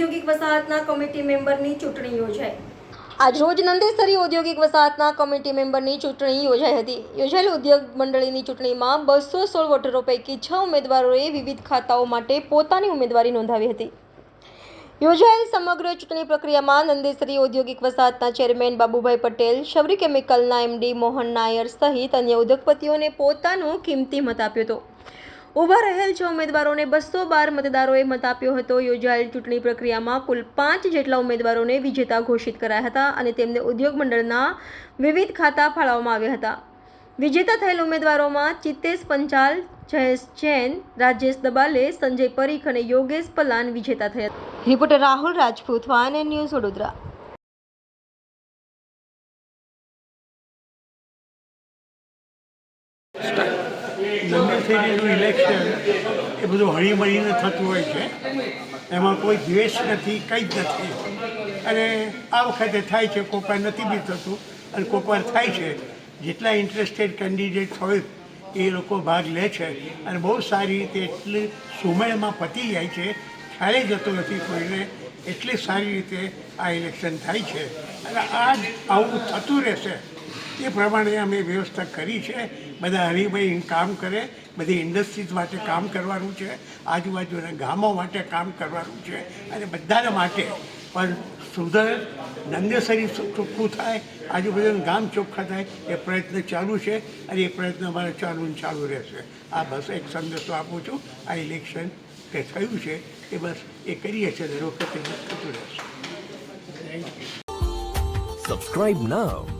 ઔદ્યોગિક વસાહતના કમિટી મેમ્બરની ચૂંટણી યોજાઈ. આજરોજ નંદેસરી ઔદ્યોગિક વસાહતના કમિટી મેમ્બરની ચૂંટણી યોજાઈ હતી. યોજાયેલ ઉદ્યોગ મંડળીની ચૂંટણીમાં બસો સોળ વોટરો પૈકી છ ઉમેદવારોએ વિવિધ ખાતાઓ માટે પોતાની ઉમેદવારી નોંધાવી હતી. યોજાયેલ સમગ્ર ચૂંટણી પ્રક્રિયામાં નંદેસરી ઔદ્યોગિક વસાહતના ચેરમેન બાબુભાઈ પટેલ, શબરી કેમિકલના એમડી મોહન નાયર સહિત અન્ય ઉદ્યોગપતિઓને પોતાનો કિંમતી મત આપ્યો હતો. ઊભા રહેલ છ ઉમેદવારોને બસો બાર મતદારોએ મત આપ્યો હતો. યોજાયેલ ચૂંટણી પ્રક્રિયામાં કુલ પાંચ જેટલા ઉમેદવારોને વિજેતા ઘોષિત કરાયા હતા અને તેમને ઉદ્યોગ મંડળના વિવિધ ખાતા ફાળવવામાં આવ્યા હતા. વિજેતા થયેલ ઉમેદવારોમાં ચિત્તેશ પંચાલ, જયેશ જૈન, રાજેશ દબાલે, સંજય પરીખ અને યોગેશ પલાન વિજેતા થયા reporter Rahul Rajput, van N news Vadodara. નંદનશેરીનું election એ બધું હળીમળીને થતું હોય છે. એમાં કોઈ દ્વેષ નથી, કંઈ જ નથી. અને આ વખતે થાય છે, કોપર નથી બી થતું. અને કોપર થાય છે, જેટલા ઇન્ટરેસ્ટેડ કેન્ડિડેટ હોય એ લોકો ભાગ લે છે. અને બહુ સારી રીતે એટલી સુમેળમાં પતી જાય છે. ખ્યાલે જતો નથી કોઈને. એટલી સારી રીતે આ ઇલેક્શન થાય છે. અને આ આવું થતું રહેશે. એ પ્રમાણે અમે વ્યવસ્થા કરી છે. બધા હરિભાઈ કામ કરે, બધી ઇન્ડસ્ટ્રીઝ માટે કામ કરવાનું છે, આજુબાજુના ગામો માટે કામ કરવાનું છે અને બધાના માટે. પણ સુધર નંદેસરી ચોખ્ખું થાય, આજુબાજુનું ગામ ચોખ્ખા થાય, એ પ્રયત્ન ચાલુ છે અને એ પ્રયત્ન અમારે ચાલુ ચાલુ રહેશે. આ બસ એક સંદેશો આપું છું, આ ઇલેક્શન જે થયું છે, એ બસ એ કરીએ છીએ દર વખતે થતું રહેશે. Subscribe now